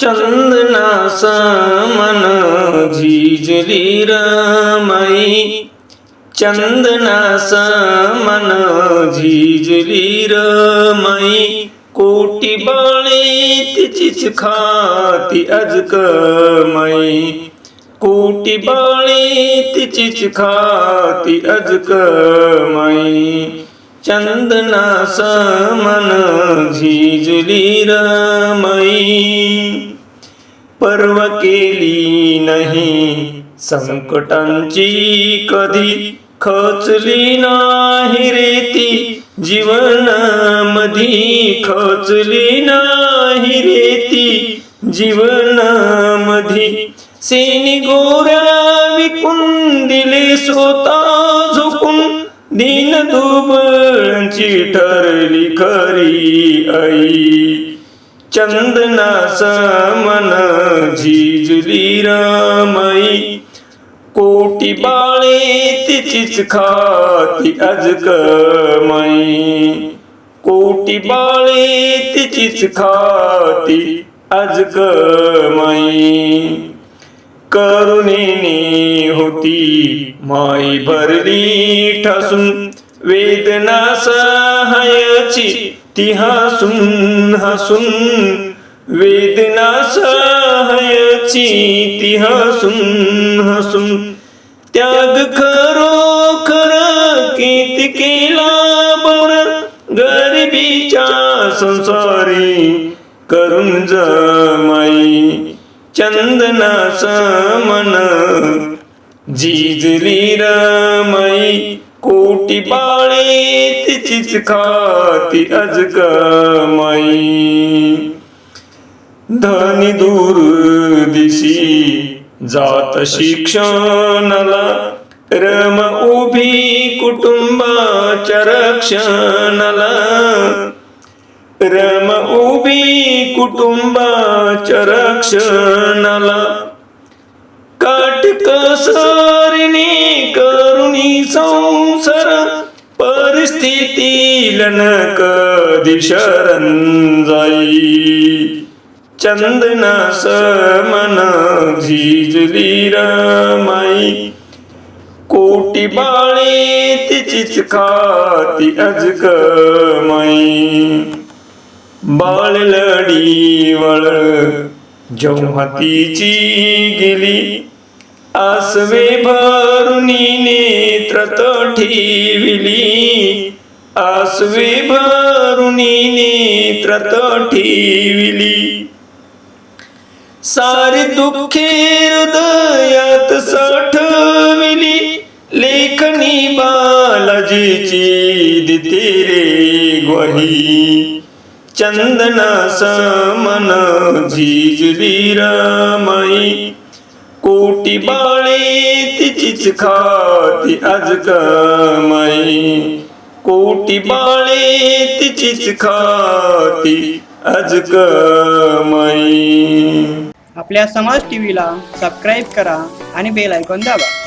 चंदना समन झिजली रमाई। चंदना समन झिजली रमाई। कोटी बाळी तिचीच खाती अजकमाई। कोटी बाळी तिचीच खाती अजकमाई चंदना समन झिजली रमाई. पर्व केली नाही संकटांची कधी खचली नाही रेती जीवनामधी खचली नाही रेती जीवनामधी सेनी गोऱ्या विकून दिले स्वतः झुकून दिन दुबळची ठरली खरी आई. चंदना समन झिजली रमाई. कोटी बाळे तिचीच खाती अजकमाई कोटी बाळे तिचीच खाती अजकमाई करुणेने होती. माई भरली ठसून. वेदना सहायची ती हसून हसून. वेदना सहायची ती हसून हसून. त्याग खरो खर किती केला बर. गरिबीच्या संसारी करून जमाई चंदनास मन जिजली रमाई कोटी बाळे तिचीच खाती अजकमाई धनी दूर दिशी जात शिक्षणाला रम उभी कुटुंबाच्या रक्षणाला। रम उभी कुटुंबाच्या रक्षणाला काटकसरीने करुणी संसार परिस्थितील न कधी शरण जाई. चंदना समन झिजली रमाई. कोटी बाळे तिचीच खाती अजकमाई माई लढी वळ. जेव्हा तिची गेली. आसवे भरुनी नेत्रत ठेविली. आसवे भरुनी नेत्रत ठेविली. सारी दुःखे हृदयात साठविली. लेखनी बालाजीची दिते रे ग्वाही. चंदना समन झिजली रमाई कोटी बाळे तिचीच खाती आज कमाई. कोटी बाळे तिचीच खाती आज कमाई. आपल्या समाज टीव्हीला सबस्क्राईब करा आणि बेल ऐकून दाबा.